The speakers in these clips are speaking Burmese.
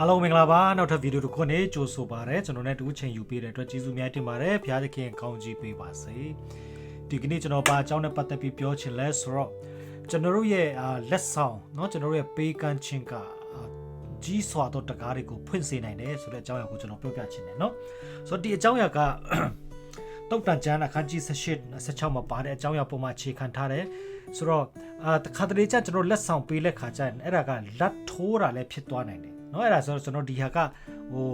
အားလုံးမင်္ဂလာပါနောက်ထပ်ဗီဒီယိုတစ်ခုနဲ့ကြိုဆိုပါရစေကျွန်တော်နဲ့တူချိန်ယူပေးတဲ့အတွက်ကျေးဇူးများတင်ပါတယ်ဘုရားသခင်ကောင်းချီးပေးပါစေဒီကနေ့ကျွန်တော်ပါအကြောင်းနဲ့ပတ်သက်ပြီးပြောချင်လဲဆိုတော့ကျွန်တော်တို့ရဲ့အာလက်ဆောင်เนาะကျွန်တော်တို့ရဲ့ပေးကမ်းခြင်းကအာကြီးစွာသောတကားတွေကိုဖွင့်စေနိုင်တယ်ဆိုတဲ့အကြောင်းအရာကိုကျွန်တော်ပြောပြချင်တယ်เนาะဆိုတော့ဒီအကြောင်းအရာက တုတ်တန်ကျမ်းအခန်းကြီး18 16မှာပါတဲ့အကြောင်းအရာပုံမှာအခြေခံထားတယ်ဆိုတော့အာတခါတလေကျကျွန်တော်လက်ဆောင်ပေးလက်ခါကျရင်အဲ့ဒါကလက်ထိုးတာလည်းဖြစ်သွားနိုင်တယ် เนาะအဲ့ဒါဆိုတော့ကျွန်တော်ဒီဟာကဟို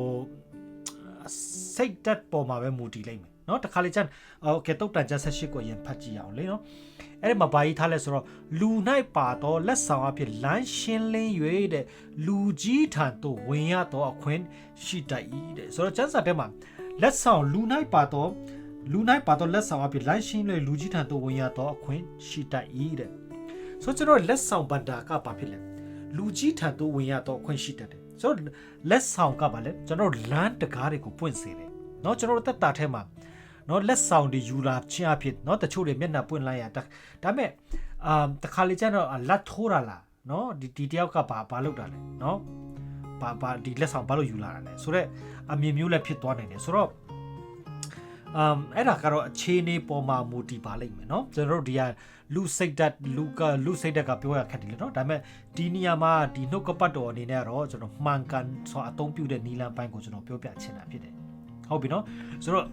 စိတ်တက်ပေါ်မှာပဲမူတည်လိမ့်မယ်เนาะတခါလေကျโอเคတုတ်တန်ကျမ်း18ကိုရင်ဖတ်ကြည့်အောင်လေเนาะအဲ့ဒီမှာဘာကြီးထားလဲဆိုတော့လူ၌ပါတော့လက်ဆောင်အဖြစ်လမ်းရှင်းလင်း၍တဲ့လူကြီးထံသို့ဝင်ရတော့အခွင့်ရှိတတ်၏တဲ့ဆိုတော့ကျမ်းစာထဲမှာလက်ဆောင်လူ၌ပါတော့လူ၌ပါတော့လက်ဆောင်အဖြစ်လမ်းရှင်းလေလူကြီးထံသို့ဝင်ရတော့အခွင့်ရှိတတ်၏တဲ့ဆိုတော့ကျွန်တော်လက်ဆောင်ဗန္တာကဘာဖြစ်လဲလူကြီးထံသို့ဝင်ရတော့အခွင့်ရှိတတ်တယ် ဆိုတော့လက်ဆောင်ကဘာလဲကျွန်တော်လမ်းတကားတွေကိုပွင့်စေတယ်เนาะကျွန်တော်တို့တက်တာထဲမှာเนาะလက်ဆောင်တွေယူလာခြင်းအဖြစ်เนาะတချို့တွေမျက်နှာပွင့်လိုက်ရတာဒါပေမဲ့အာတခါလေကျတော့လက်ထိုးတာလားเนาะဒီဒီတယောက်ကဘာဘာလုပ်တာလဲเนาะဘာဘာဒီလက်ဆောင်ဘာလို့ယူလာတာလဲဆိုတော့အမြင်မျိုးလည်းဖြစ်သွားနိုင်တယ်ဆိုတော့ အမ်အဲ့ဒါကတော့အခြေအနေပေါ်မှာမူတည်ပါလိမ့်မယ်เนาะကျွန်တော်တို့ဒီကလူစိတ်ဓာတ်လူကလူစိတ်ဓာတ်ကပြောရခက်တယ်လေเนาะဒါပေမဲ့ဒီနေရာမှာဒီနှုတ်ကပတ်တော်အနေနဲ့ကတော့ကျွန်တော်မှန်ကန်ဆိုအသုံးပြုတဲ့နီလန်ပိုင်းကိုကျွန်တော်ပြောပြချင်တာဖြစ်တယ်ဟုတ်ပြီเนาะဆိုတော့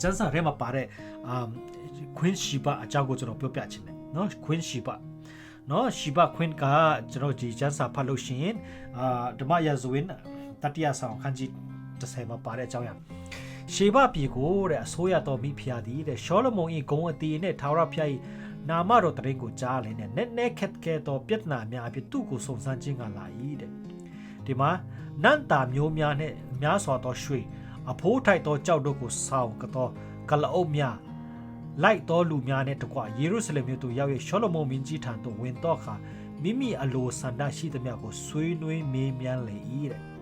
ကျန်းစာထဲမှာပါတဲ့အာခွင်းရှိပါအကြောင်းကိုကျွန်တော်ပြောပြချင်တယ်เนาะခွင်းရှိပါเนาะရှိပါခွင်းကကျွန်တော်ဒီကျန်းစာဖတ်လို့ရှိရင်အာဓမ္မရာဇဝင်တတိယဆောင်ခန်းကြီး30မှာပါတဲ့အကြောင်းအရာ ရှေဘပြည်ကိုတဲ့အစိုးရတော်မိဖျားသည်တဲ့ရှောလမုန်၏ဂုံအတီနဲ့ထာဝရဖျား၏နာမတော်တရင်ကိုကြားလင်းနဲ့နဲ့နဲ့ခက်ခဲတော်ပြဿနာများအဖြစ်သူ့ကိုစုံစမ်းခြင်းကလာ၏တဲ့ဒီမှာနန္တာမျိုးများနဲ့များစွာသောရွှေအဖိုးထိုက်သောကြောက်တို့ကိုဆောင်ကတော့ကလအုပ်များလိုက်တော်လူများနဲ့တကွယေရုရှလင်မြို့သို့ရောက်၍ရှောလမုန်မင်းကြီးထံသို့ဝင်တော့အခါမိမိအလိုဆန္ဒရှိသမျှကိုဆွေးနွေးမေးမြန်းလေ၏တဲ့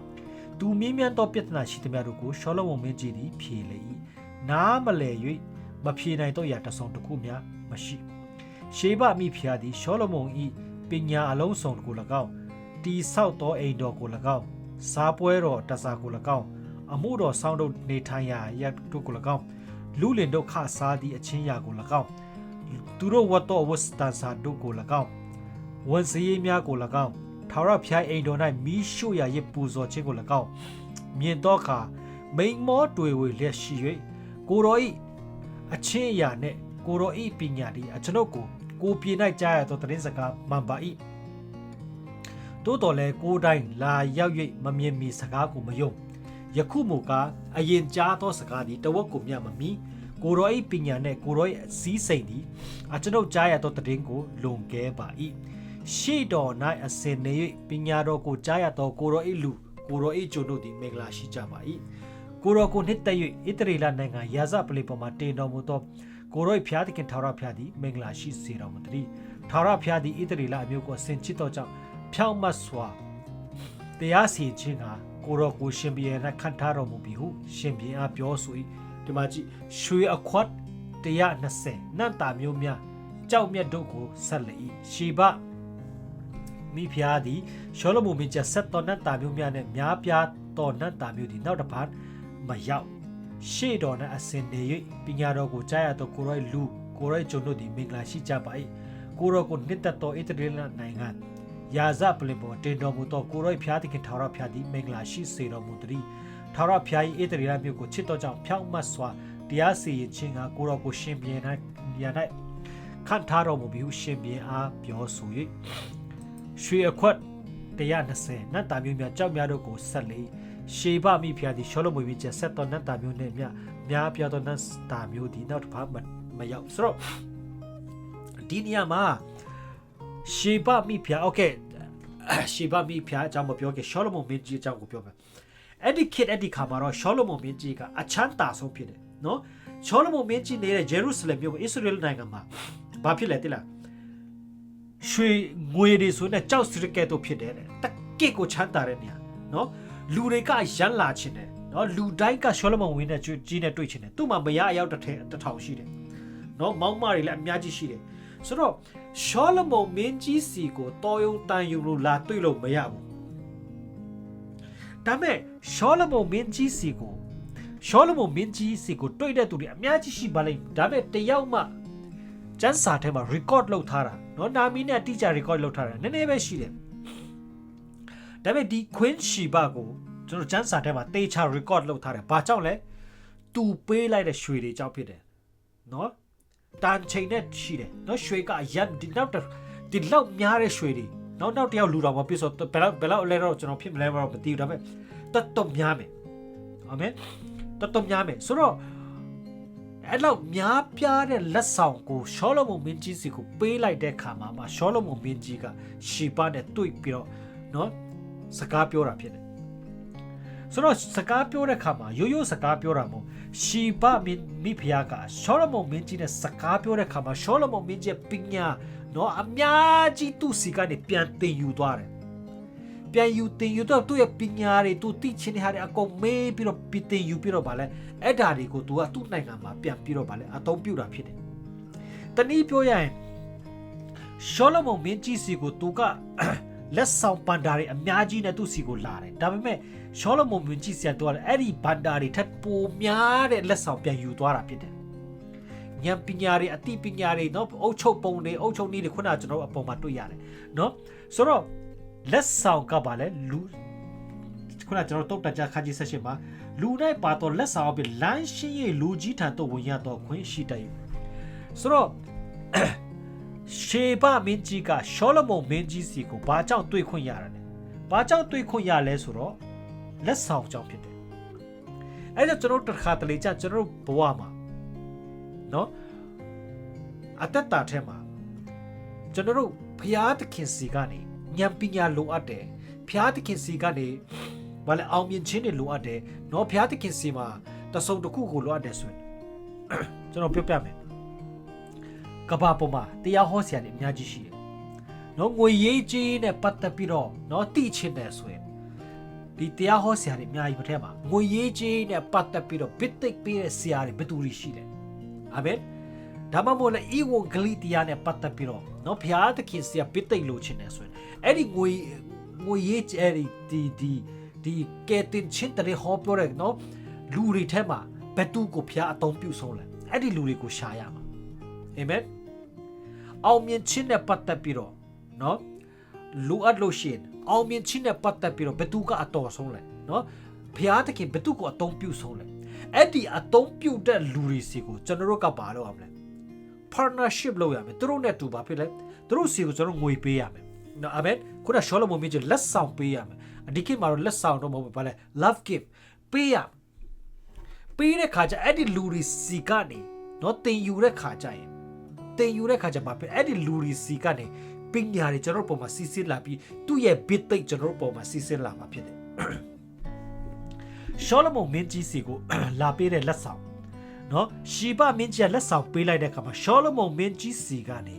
သူမေးမြန်းသောပြဿနာရှိသမျှတို့ကိုရှောလမုန်မင်းကြီးသည်ဖြေလေ၏နားမလဲ၍မဖြေနိုင်တော့ရာတစုံတစ်ခုမျှမရှိရှေဘမိဖျားသည်ရှောလမုန်၏ပညာအလုံးစုံကို၎င်းတီဆောက်သောအိမ်တော်ကို၎င်းစားပွဲတော်တစားကို၎င်းအမှုတော်ဆောင်းတို့နေထိုင်ရာရပ်တို့ကို၎င်းလူလင်တို့ခစားသည့်အချင်းရာကို၎င်းသူတို့ဝတ်တော်ဝတ်စတန်စာတို့ကို၎င်းဝန်စည်းများကို၎င်း ထာဝရဘုရားအိမ်တော်၌မီးရှို့ရာရစ်ပူဇော်ခြင်းကို၎င်းမြင်တော့အခါမိန်မောတွေ့ဝေလျက်ရှိ၍ကိုတော်ဤအချင်းအရာနှင့်ကိုတော်ဤပညာသည်အကျွန်ုပ်ကိုကိုပြေ၌ကြားရသောသတင်းစကားမှန်ပါ၏တိုးတော်လဲကိုယ်တိုင်လာရောက်၍မမြင်မီစကားကိုမယုံယခုမူကားအရင်ကြားသောစကားသည်တဝက်ကိုမြတ်မမီကိုရော၏ပညာနှင့်ကိုရော၏အစည်းစိမ်သည်အကျွန်ုပ်ကြားရသောတည်င်းကိုလွန်ကဲပါ၏ ရှေ့တော်၌အစင်နေ၍ပညာတော်ကိုကြားရသောကိုရော၏လူကိုရော၏ကျွန်တို့သည်မင်္ဂလာရှိကြပါ၏ကိုရောကိုနှစ်သက်၍ဣတရီလနိုင်ငံရာဇပလီပေါ်မှတင်တော်မူသောကိုရော၏ဖျားသခင်ထာဝရဖျားသည်မင်္ဂလာရှိစေတော်မူသည်ထာဝရဖျားသည်ဣတရီလအမျိုးကိုဆင်ချစ်သောကြောင့်ဖြောင့်မတ်စွာတရားစီရင်ခြင်းကကိုရောကိုရှင်ပြန်၌ခံထားတော်မူပြီဟုရှင်ပြန်အားပြောဆို၏ဒီမှာကြည့်ရွှေအခွတ်120နတ်တာမျိုးများကြောက်မြတ်တို့ကိုဆက်လေ၏ရှေဘ မိဖုရားသည်ရှောလမုန်မင်းကျဆက်တော်နတ်တာမျိုးများနှင့်များပြားတော်နတ်တာမျိုးသည်နောက်တစ်ပတ်မရောက်ရှေ့တော်၌အစင်နေ၍ပညာတော်ကိုကြားရသောကိုရောလူကိုရောကျွန်တို့သည်မင်္ဂလာရှိကြပါ၏ကိုရောကိုနှစ်သက်သောဣသရေလနိုင်ငံယာဇပလင်ပေါ်တင်တော်မူသောကိုရော့ဖျားသခင်ထာဝရဖျားသည်မင်္ဂလာရှိစေတော်မူသည်ထာဝရဖျား၏ဧတရီရမြို့ကိုချစ်တော်ကြောင့်ဖြောင့်မတ်စွာတရားစီရင်ခြင်းကကိုရော့ကိုရှင်ပြန်၌ညာ၌ခံထားတော်မူပြီးဟုရှင်ပြန်အားပြောဆို၍ ရွှေအခွက်120နတ်တာမျိုးများကြောက်များတို့ကိုဆက်လေရှေဘမိဖျားသည်ရှောလမုန်မြစ်ချက်ဆက်တော်နတ်တာမျိုးနှင့်မြများပြားသောနတ်တာမျိုးသည်နောက်တစ်ဖက်မရောက်ဆိုတော့ဒီနေရာမှာ ရှေဘမိဖျားโอเคရှေဘမိဖျားအကြောင်းမပြောခဲ့ရှောလမုန်မင်းကြီးအကြောင်းကိုပြောမယ်အဲ့ဒီခေတ်အဲ့ဒီခါမှာတော့ရှောလမုန်မင်းကြီးကအချမ်းသာဆုံးဖြစ်တယ်နော်ရှောလမုန်မင်းကြီးနေတဲ့ဂျေရုဆလင်မြို့မှာအစ္စရေလနိုင်ငံမှာဘာဖြစ်လဲတိလား ရွှေငွေတွေဆိုနဲ့ကြောက်စရကဲတို့ဖြစ်တယ်တဲ့တကစ်ကိုချမ်းသာတဲ့နေရာနော်လူတွေကရမ်းလာခြင်းတယ်နော်လူတိုင်းကရှောလမုန်ဝင်းနဲ့ကြီးနဲ့တွေ့ခြင်းတယ်သူ့မှာမရအယောက်တစ်ထဲတစ်ထောင်ရှိတယ်နော်မောင်းမတွေလည်းအများကြီးရှိတယ်ဆိုတော့ရှောလမုန်မင်းကြီးစီကိုတော်ယုံတန်ယူလို့လာတွေ့လို့မရဘူးဒါပေမဲ့ရှောလမုန်မင်းကြီးစီကိုရှောလမုန်မင်းကြီးစီကိုတွေ့တဲ့သူတွေအများကြီးရှိပါလိမ့်မယ်ဒါပေမဲ့တယောက်မှ ကျန်းစာထဲမှာ record လုပ်ထားတာเนาะနာမီနဲ့အတိအကျ record လုပ်ထားတာနည်းနည်းပဲရှိတယ်ဒါပေမဲ့ဒီ Queen Sheba ကိုကျွန်တော်ကျန်းစာထဲမှာတေချာ record လုပ်ထားတယ်ဘာကြောင့်လဲသူပေးလိုက်တဲ့ရွှေတွေကြောင့်ဖြစ်တယ်เนาะတန်ချိန်နဲ့ရှိတယ်เนาะရွှေကအရန်ဒီနောက်တစ်ဒီလောက်များတဲ့ရွှေတွေနောက်နောက်တယောက်လူတော်မှာပြစ်ဆိုဘယ်လောက်ဘယ်လောက်လဲတော့ကျွန်တော်ဖြစ်မလဲတော့မသိဘူးဒါပေမဲ့တတ်တော့များမယ်အာမင်တတ်တော့များမယ်ဆိုတော့ အဲ့လောက်များပြားတဲ့လက်ဆောင်ကိုရှောလမုန်မင်းကြီးစီကိုပေးလိုက်တဲ့ခါမှာမှရှောလမုန်မင်းကြီးကရှီပါနဲ့တွေ့ပြီးတော့နော်စကားပြောတာဖြစ်တယ်ဆိုတော့စကားပြောတဲ့ခါမှာရိုးရိုးစကားပြောတာမဟုတ်ရှီပါမင်းမိဖုရားကရှောလမုန်မင်းကြီးနဲ့စကားပြောတဲ့ခါမှာရှောလမုန်မင်းကြီးပညာနော်အများကြီးသူ့စီကနေပြန်တင်ယူသွားတယ် ပြန်ယူတင်ယူတော့သူ့ရဲ့ပညာတွေသူသိချင်းတဲ့ဟာတွေအကုန်မေးပြီးတော့ပြီးတင်ယူပြီးတော့ဗာလဲအဲ့ဓာတွေကိုသူကသူ့နိုင်ငံမှာပြန်ပြီးတော့ဗာလဲအသုံးပြုတာဖြစ်တယ်တနည်းပြောရရင်ရှောလမုန်မင်းကြီးစီကိုသူကလက်ဆောင်ပန်ဒါတွေအများကြီးနဲ့သူ့စီကိုလာတယ်ဒါပေမဲ့ရှောလမုန်မင်းကြီးစီကသူကအဲ့ဒီပန်ဒါတွေထပ်ပိုများတဲ့လက်ဆောင်ပြန်ယူသွားတာဖြစ်တယ်ဉာဏ်ပညာတွေအသိပညာတွေเนาะအုတ်ချုပ်ပုံတွေအုတ်ချုပ်နည်းတွေခုနကကျွန်တော်အပေါ်မှာတွေ့ရတယ်เนาะဆိုတော့ လက်ဆောင်ကပါလဲလူခုနကကျွန်တော်တုတ်တကြခါကြီးဆက်ရှင်မှာလူနိုင်ပါတော့လက်ဆောင်အပြင်လမ်းရှင်းရလူကြီးထံတော့ဝင်ရတော့ခွင့်ရှိတယ်ဆိုတော့ရှေဘမင်းကြီးကရှောလမုန်မင်းကြီးစီကိုဘာကြောင့်တွေ့ခွင့်ရတာလဲဘာကြောင့်တွေ့ခွင့်ရလဲဆိုတော့လက်ဆောင်ကြောင့်ဖြစ်တယ်အဲ့ဒါကျွန်တော်တို့တစ်ခါတလေကြကျွန်တော်တို့ဘဝမှာနော်အတ္တတာထဲမှာကျွန်တော်တို့ဘုရားသခင်စီကနေ ဉာဏ်ပညာလိုအပ်တယ်ဘုရားသခင်စီကနေဘာလဲအောင်မြင်ခြင်းတွေလိုအပ်တယ်နော်ဘုရားသခင်စီမှာတစုံတစ်ခုကိုလိုအပ်တယ်ဆိုရင်ကျွန်တော်ပြောပြမယ်ကဘာပေါ်မှာတရားဟောဆရာတွေအများကြီးရှိတယ်နော်ငွေရေးကြီးနဲ့ပတ်သက်ပြီးတော့နော်တိချင်တယ်ဆိုရင်ဒီတရားဟောဆရာတွေအများကြီးပထဲမှာငွေရေးကြီးနဲ့ပတ်သက်ပြီးတော့ဘစ်သိက်ပေးတဲ့ဆရာတွေဘယ်သူတွေရှိတယ်အာမင် ဒါမှမဟုတ်လေဤဝဂလိတရားနဲ့ပတ်သက်ပြီးတော့နော်ဘုရားသခင်ဆရာဘစ်သိက်လို့ချင်တယ်ဆိုရင်အဲ့ဒီငွေငွေရေးအဲ့ဒီဒီဒီဒီကဲတင်ချင်းတရေဟောပြောတဲ့နော်လူတွေထဲမှာဘယ်သူကိုဘုရားအသုံးပြုဆုံးလဲအဲ့ဒီလူတွေကိုရှာရမှာအာမင်အောင်မြင်ခြင်းနဲ့ပတ်သက်ပြီးတော့နော်လူအပ်လို့ရှိရင်အောင်မြင်ခြင်းနဲ့ပတ်သက်ပြီးတော့ဘယ်သူကအတော်ဆုံးလဲနော်ဘုရားသခင်ဘယ်သူကိုအသုံးပြုဆုံးလဲအဲ့ဒီအသုံးပြုတဲ့လူတွေစီကိုကျွန်တော်တို့ကပါလို့ရမလဲ partnership လုပ်ရမယ်သူတို့နဲ့တူပါဖြစ်လဲသူတို့စီကိုကျွန်တော်ငွေပေးရမယ်နော်အာမင်ခုနရှောလမုန်မြင့်ကြီးလက်ဆောင်ပေးရမယ်အဒီကိမှာတော့လက်ဆောင်တော့မဟုတ်ဘူးဘာလဲ love gift ပေးရပေးတဲ့ခါကျအဲ့ဒီလူတွေစီကနေနော်တင်ယူတဲ့ခါကျရင်တင်ယူတဲ့ခါကျမှာပဲအဲ့ဒီလူတွေစီကနေပညာတွေကျွန်တော်တို့ပုံမှာစီစစ်လာပြီးသူ့ရဲ့ bit သိကျွန်တော်တို့ပုံမှာစီစစ်လာမှာဖြစ်တယ်ရှောလမုန်မင်းကြီးစီကိုလာပေးတဲ့လက်ဆောင် နော်ရှီဘမင်းကြီးကလက်ဆောင်ပေးလိုက်တဲ့အခါမှာရှောလမုန်မင်းကြီးစီကနေ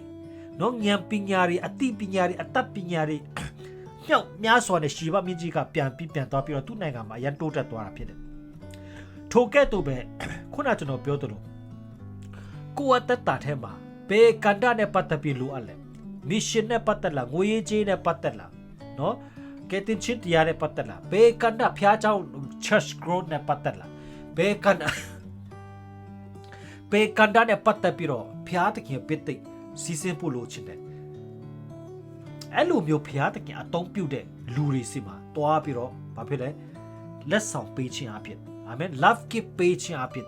နော်ဉာဏ်ပညာတွေအသိပညာတွေအတတ်ပညာတွေမြောက်များစွာနဲ့ရှီဘမင်းကြီးကပြန်ပြီးပြန်သွားပြီးတော့သူ့နိုင်ငံမှာရန်တိုးတက်သွားတာဖြစ်တယ်ထိုကဲ့သို့ပဲခုနကျွန်တော်ပြောသလိုကိုယ်အသက်တာထဲမှာဘယ်ကန္တာနဲ့ပတ်သက်ပြီးလိုအပ်လဲမစ်ရှင်နဲ့ပတ်သက်လားငွေရေးကြေးနဲ့ပတ်သက်လားနော်ကဲတင်ချစ်တရားနဲ့ပတ်သက်လားဘယ်ကန္တာဖျားเจ้า church growth နဲ့ပတ်သက်လားဘယ်ကန္တာ ဘယ်ကန္တာနဲ့ပတ်သက်ပြီးတော့ဖျားတခင်ပစ်သိစီစဉ်ဖို့လိုချင်တယ်အဲ့လိုမျိုးဖျားတခင်အတုံးပြုတ်တဲ့လူတွေစီမှာတွားပြီးတော့ဘာဖြစ်လဲလက်ဆောင်ပေးခြင်းအဖြစ်အာမင် love gift ပေးခြင်းအဖြစ်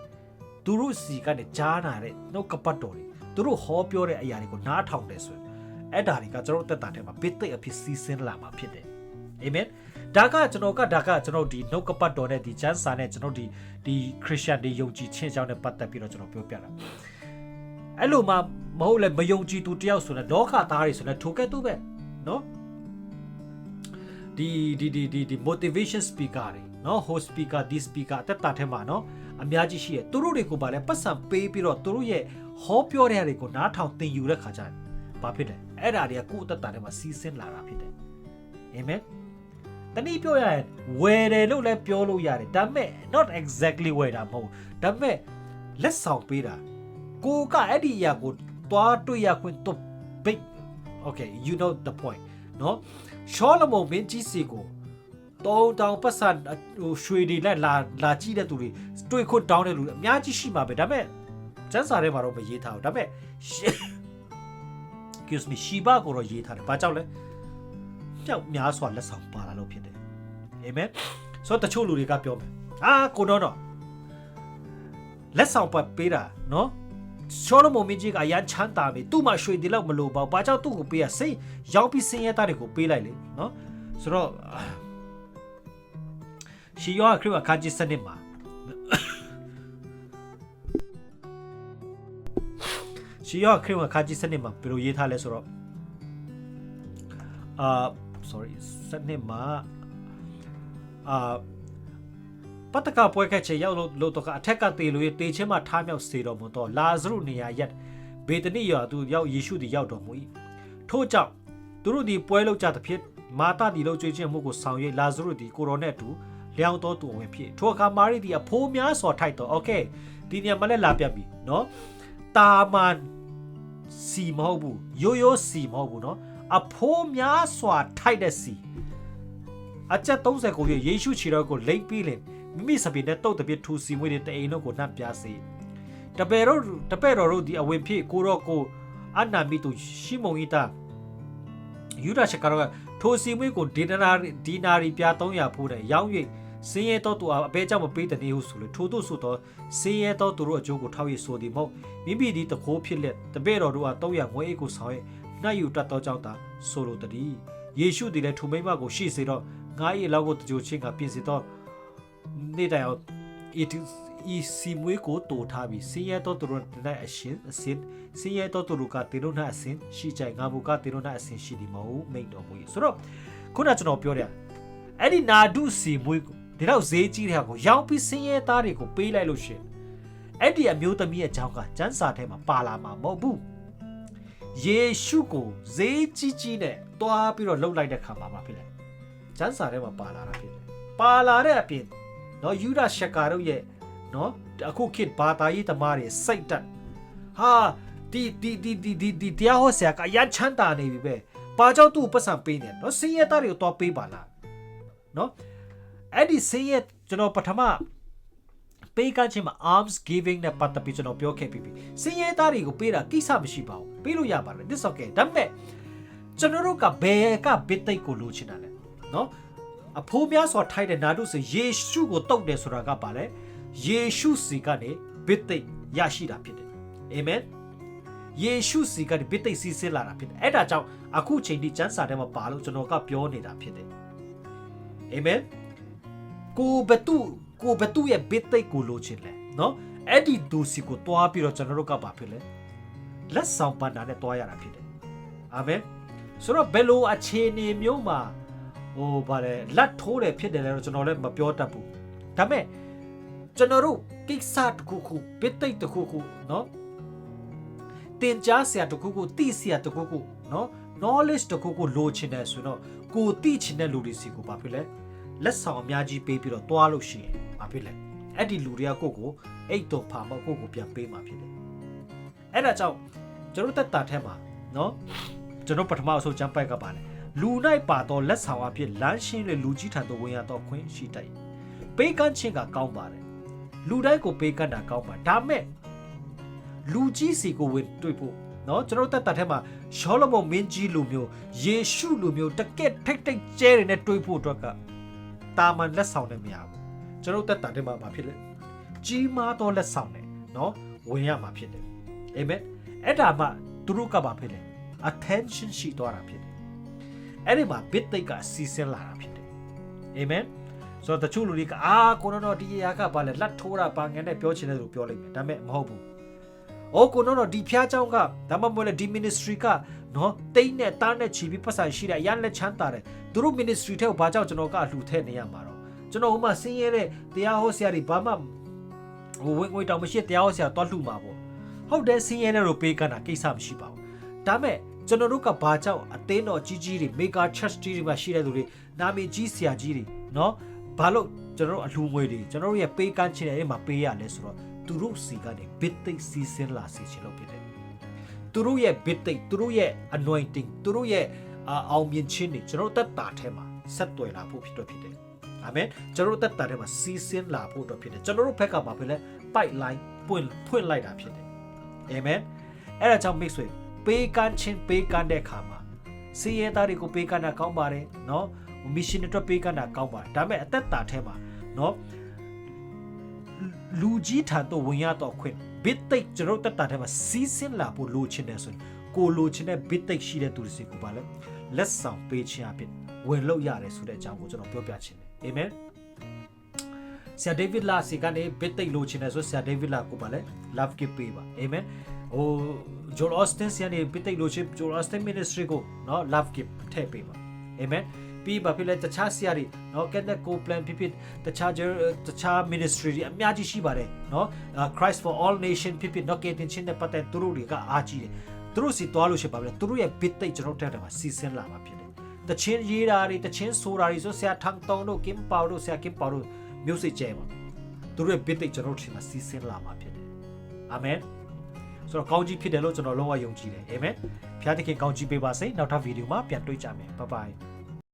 သူတို့စီကနေကြားနာတဲ့နှုတ်ကပတ်တော်တွေသူတို့ဟောပြောတဲ့အရာတွေကိုနားထောင်တယ်ဆိုရင်အဲ့ဒါတွေကကျွန်တော်တက်တာထဲမှာဘစ်သိအဖြစ်စီစဉ်လာမှာဖြစ်တယ်အာမင် ဒါကကျွန်တော်ကဒါကကျွန်တော်ဒီနှုတ်ကပတ်တော်နဲ့ဒီကျမ်းစာနဲ့ကျွန်တော်ဒီဒီခရစ်ယာန်တွေယုံကြည်ခြင်းကြောင့်နဲ့ပတ်သက်ပြီးတော့ကျွန်တော်ပြောပြတာအဲ့လိုမှမဟုတ်လဲမယုံကြည်သူတယောက်ဆိုတော့ဒေါခသားတွေဆိုလဲထိုကဲ့သို့ပဲနော်ဒီဒီဒီဒီဒီ motivation speaker တွေနော် host speaker ဒီ speaker အသက်တာထဲမှာနော်အများကြီးရှိရသူတို့တွေကိုပါလဲပတ်စံပေးပြီးတော့သူတို့ရဲ့ဟောပြောတဲ့အရာတွေကိုနားထောင်သင်ယူတဲ့ခါကျရင်ဘာဖြစ်လဲအဲ့ဒါတွေကကိုယ့်အသက်တာထဲမှာစီးဆင်းလာတာဖြစ်တယ်အာမင် တနည်းပြောရရင်ဝယ်တယ်လို့လည်းပြောလို့ရတယ်ဒါပေမဲ့ not exactly ဝယ်တာမဟုတ်ဒါပေမဲ့လက်ဆောင်ပေးတာကိုကအဲ့ဒီအရာကိုသွားတွေ့ရခွင့်တော့ big okay you know the point နော်ရှောလမုန်ဘင်းကြီးစီကိုတောင်းတောင်းပတ်စံဟိုရွှေတွေနဲ့လာလာကြည့်တဲ့သူတွေတွေ့ခွတ်တောင်းတဲ့လူတွေအများကြီးရှိမှာပဲဒါပေမဲ့စံစာထဲမှာတော့မရေးထားဘူးဒါပေမဲ့ excuse me ရှီဘာကိုတော့ရေးထားတယ်ဘာကြောင့်လဲ ပြောက်များစွာလက်ဆောင်ပါလာလို့ဖြစ်တယ်အာမင်ဆိုတော့တချို့လူတွေကပြောမယ်အာကိုတော့တော့လက်ဆောင်ပတ်ပေးတာနော်ရှောလမုန်မင်းကြီးကအရန်ချမ်းသာပြီသူ့မှာရွှေဒီလောက်မလိုပါဘူးဘာကြောင့်သူ့ကိုပေးရစိတ်ရောက်ပြီးစင်းရဲသားတွေကိုပေးလိုက်လေနော်ဆိုတော့ရှီယောအခရစ်အခါကြီးစနစ်မှာရှီယောအခရစ်အခါကြီးစနစ်မှာဘယ်လိုရေးထားလဲဆိုတော့အာ sorry စနစ်မှာအာပတ္တကပွဲခက်ချေရောက်လို့လို့တော့ကအထက်ကတေလို့တေချင်းမှထားမြောက်စေတော်မူတော့လာဇရုနေရာရက်ဘေတနိရွာသူရောက်ယေရှုသည်ရောက်တော်မူ၏ထို့ကြောင့်သူတို့သည်ပွဲလောက်ကြသဖြင့်မာတာသည်လောက်ကြွေးခြင်းမှုကိုဆောင်၍လာဇရုသည်ကိုရောနဲ့အတူလျောင်းတော်သူဝင်ဖြစ်ထိုအခါမာရိသည်အဖိုးများစွာထိုက်တော့โอเคဒီနေရာမှာလည်းလာပြပြီเนาะတာမန်စီမဟုတ်ဘူးရိုးရိုးစီမဟုတ်ဘူးเนาะ အဖိုးများစွာထိုက်တဲ့စီအချက်30ကိုယေရှုခြေတော်ကိုလိမ့်ပြီးလင်မိမိစပင်နဲ့တုတ်တပြစ်ထူစီမွေးတဲ့တအိမ်တို့ကိုနှံ့ပြစေတပယ်တော့တပယ်တော်တို့ဒီအဝင်ဖြစ်ကိုတော့ကိုအနာမီတူရှိမုံဤတာယူဒရှကတော့ထိုစီမွေးကိုဒီနာဒီနာရီပြ300ဖိုးတဲ့ရောင်း၍စင်းရဲတော့သူအဘဲကြောင့်မပေးတဲ့နေဟုဆိုလေထို့သို့ဆိုတော့စင်းရဲတော့သူတို့အကျိုးကိုထောက်ရဆိုသည်မဟုတ်မိမိဒီတခိုးဖြစ်လက်တပည့်တော်တို့က300ငွေအိတ်ကိုဆောင်ရ နှံ့ယူတတ်သောကြောင့်သာဆိုလိုတည်းယေရှုသည်လည်းထိုမိမကိုရှိစေတော့ငါ၏အလောက်ကိုတကြိုချင်းကပြင်စေတော့နေ့တိုင်အောင်ဤဤစီမွေးကိုတိုထားပြီးစင်းရဲတော့သူတို့နဲ့အရှင်အစင်စင်းရဲတော့သူတို့ကတေတို့နဲ့အစင်ရှိကြငါဘုကတေတို့နဲ့အစင်ရှိဒီမဟုတ်မိတ်တော်မူ၏ဆိုတော့ခုနကကျွန်တော်ပြောတယ်အဲ့ဒီနာဒုစီမွေးကိုဒီတော့ဈေးကြီးတဲ့ဟာကိုရောင်းပြီးစင်းရဲသားတွေကိုပေးလိုက်လို့ရှင်အဲ့ဒီအမျိုးသမီးရဲ့အကြောင်းကကျန်းစာထဲမှာပါလာမှာမဟုတ်ဘူး ယေရှုကိုဈေးကြီးကြီးနဲ့တွားပြီးတော့လှုပ်လိုက်တဲ့ခါမှာပါဖြစ်တယ်ကျန်းစာထဲမှာပါလာတာဖြစ်တယ်ပါလာတဲ့အပြင်နော်ယူဒရှက်ကာတို့ရဲ့နော်အခုခေတ်ဘာသာရေးသမားတွေစိတ်တက်ဟာဒီဒီဒီဒီဒီဒီတရားဟောဆရာကအရန်ချမ်းသာနေပြီပဲဘာကြောင့်သူ့ပတ်စံပေးနေနော်စင်းရဲသားတွေကိုတော့ပေးပါလားနော်အဲ့ဒီစင်းရဲကျွန်တော်ပထမ ပေးကမ်းခြင်းမှာ arms giving နဲ့ပတ်သက်ပြီးကျွန်တော်ပြောခဲ့ပြီးပြီစင်းရဲသားတွေကိုပေးတာကိစ္စမရှိပါဘူးပေးလို့ရပါတယ် this okay ဒါပေမဲ့ကျွန်တော်တို့ကဘယ်ကဘစ်တိတ်ကိုလိုချင်တာလဲနော်အဖိုးများစွာထိုက်တဲ့နာဒုဆိုယေရှုကိုတုတ်တယ်ဆိုတာကပါလေယေရှုစီကနေဘစ်သိက်ရရှိတာဖြစ်တယ်အာမင်ယေရှုစီကနေဘစ်သိက်စီးဆင်းလာတာဖြစ်တယ်အဲ့ဒါကြောင့်အခုချိန်ထိကျမ်းစာထဲမှာပါလို့ကျွန်တော်ကပြောနေတာဖြစ်တယ်အာမင်ကိုဘတု ကိုဘသူ့ရဲ့ဘစ်သိက်ကိုလိုချင်လဲနော်အဲ့ဒီသူစီကိုတွားပြီးတော့ကျွန်တော်တို့ကဘာဖြစ်လဲလက်ဆောင်ပန္နာနဲ့တွားရတာဖြစ်တယ်အာမင်ဆိုတော့ဘယ်လိုအခြေအနေမျိုးမှာဟိုဗါလဲလက်ထိုးတယ်ဖြစ်တယ်လဲတော့ကျွန်တော်လည်းမပြောတတ်ဘူးဒါပေမဲ့ကျွန်တော်တို့ကိစ္စတခုခုဘစ်သိက်တခုခုနော်တင်ကြားစရာတခုခုသိစရာတခုခုနော် knowledge တခုခုလိုချင်တယ်ဆိုတော့ကိုသိချင်တဲ့လူတွေစီကိုဘာဖြစ်လဲ လက်ဆောင်အများကြီးပေးပြီးတော့တွားလို့ရှိရင်ဘာဖြစ်လဲအဲ့ဒီလူတွေကကိုကိုအိတ်တော့ဖာမကိုကိုပြန်ပေးမှာဖြစ်တယ်အဲ့ဒါကြောင့်ကျွန်တော်တက်တာထဲမှာเนาะကျွန်တော်ပထမအဆုံးချမ်းပိုက်ကပါလေလူနိုင်ပါတော့လက်ဆောင်အဖြစ်လမ်းရှင်းလေလူကြီးထံသို့ဝင်ရတော့ခွင့်ရှိတိုက်ပေးကမ်းခြင်းကကောင်းပါတယ်လူတိုင်းကိုပေးကမ်းတာကောင်းပါဒါမဲ့လူကြီးစီကိုဝင်တွေ့ဖို့เนาะကျွန်တော်တက်တာထဲမှာရှောလမုန်မင်းကြီးလူမျိုးယေရှုလူမျိုးတကက်ထိတ်ထိတ်ကျဲတွေနဲ့တွေ့ဖို့အတွက်က တာမန်လက်ဆောင်နဲ့မရဘူးကျွန်တော်တက်တာထဲမှာမဖြစ်လေကြီးမားသောလက်ဆောင်နဲ့เนาะဝင်ရမှာဖြစ်တယ်အာမင်အဲ့ဒါမှသူတို့ကပါဖြစ်တယ် attention ရှိသွားတာဖြစ်တယ်အဲ့ဒီမှာ bit တိတ်ကစီစဉ်လာတာဖြစ်တယ်အာမင်ဆိုတော့တချို့လူတွေကအာကိုနော်တော့ဒီအရာကဘာလဲလက်ထိုးတာပါငယ်နဲ့ပြောချင်တယ်လို့ပြောလိုက်မယ်ဒါပေမဲ့မဟုတ်ဘူး။အော်ကိုနော်တော့ဒီဖျားเจ้าကဒါမှမဟုတ်လေဒီ ministry က နော်တိတ်နဲ့တားနဲ့ချီပြီးပတ်ဆိုင်ရှိတယ်အရန်လက်ချမ်းသာတယ်သူတို့ ministry ထဲကိုဘာကြောင့်ကျွန်တော်ကအလှူထည့်နေရမှာတော့ကျွန်တော်ဟိုမှာဆင်းရဲတဲ့တရားဟောဆရာတွေဘာမှဟိုဝင်ငွေတောင်မရှိတရားဟောဆရာတွားလှူမှာပေါ့ဟုတ်တယ်ဆင်းရဲတဲ့တို့ပေးကတာကိစ္စမရှိပါဘူးဒါမဲ့ကျွန်တော်တို့ကဘာကြောင့်အသင်းတော်ကြီးကြီးတွေ mega church ကြီးတွေမှာရှိတဲ့သူတွေနာမည်ကြီးဆရာကြီးတွေနော်ဘာလို့ကျွန်တော်တို့အလှူငွေတွေကျွန်တော်တို့ရဲ့ပေးကမ်းခြင်းတွေအဲ့မှာပေးရလဲဆိုတော့သူတို့စီကနေ bit သိစီစဉ်လာစေချင်လို့ဖြစ်တယ် သူတို့ရဲ့ bit သိသူတို့ရဲ့ anointing သူတို့ရဲ့အာအောင်မြင်ခြင်းတွေကျွန်တော်တို့တက်တာထဲမှာဆက်သွယ်လာဖို့ဖြစ်တော့ဖြစ်တယ်အာမင်ကျွန်တော်တို့တက်တာထဲမှာစီးဆင်းလာဖို့အတွက်ဖြစ်တယ်ကျွန်တော်တို့ဘက်ကမှာဖြစ်လဲ pipeline ပွင့်ဖွင့်လိုက်တာဖြစ်တယ်အာမင်အဲ့ဒါကြောင့်မိတ်ဆွေပေးကမ်းခြင်းပေးကမ်းတဲ့အခါမှာစီးရဲသားတွေကိုပေးကမ်းတာကောင်းပါတယ်နော်မစ်ရှင်အတွက်ပေးကမ်းတာကောင်းပါတယ်ဒါပေမဲ့အသက်တာထဲမှာနော်လူကြီးထံသို့ဝင်ရတော့ခွင့် ဘစ်တိတ်ကျွန်တော်တို့တက်တာထဲမှာစီးဆင်းလာဖို့လိုချင်တယ်ဆိုရင်ကိုလိုချင်တဲ့ဘစ်တိတ်ရှိတဲ့သူတွေစီကိုပါလဲလက်ဆောင်ပေးခြင်းအဖြစ်ဝင်လို့ရတယ်ဆိုတဲ့အကြောင်းကိုကျွန်တော်ပြောပြချင်တယ်အာမင်ဆရာဒေးဗစ်လာစီကနေဘစ်တိတ်လိုချင်တယ်ဆိုဆရာဒေးဗစ်လာကိုပါလဲ love gift ပေးပါအာမင်ဟိုဂျိုလ်အော့စတင်စီကနေဘစ်တိတ်လိုချင်ဂျိုလ်အော့စတင် ministry ကိုနော် love gift ထည့်ပေးပါ အာမင်ပြီးပါဖြစ်လဲတခြားဆရာတွေနော်ကက်တဲ့ကို plan ဖြစ်ဖြစ်တခြားတခြား ministry တွေအများကြီးရှိပါတယ်နော် Christ for all nation ဖြစ်ဖြစ်နော်ကက်တင်ချင်းတဲ့ပတ်သက်သူတို့တွေကအားကြီးတယ်သူတို့စီသွားလို့ရှိပါပဲသူတို့ရဲ့ bit တိတ်ကျွန်တော်တက်တယ်မှာစီစဉ်လာမှာဖြစ်တယ်တချင်းရေးတာတွေတချင်းဆိုတာတွေဆိုဆရာထန်းတောင်းတို့ကင်ပေါတို့ဆရာကင်ပေါတို့မျိုးစိတ်ကျဲပါသူတို့ရဲ့ bit တိတ်ကျွန်တော်ထင်မှာစီစဉ်လာမှာဖြစ်တယ်အာမင် ဆိုတော့ကောင်းကြီးဖြစ်တယ်လို့ကျွန်တော်လုံးဝယုံကြည်တယ်အာမင်ဖျားသခင်ကောင်းကြီးပေးပါစေနောက်ထပ်ဗီဒီယိုမှာပြန်တွေ့ကြမယ်ဘိုင်ဘိုင်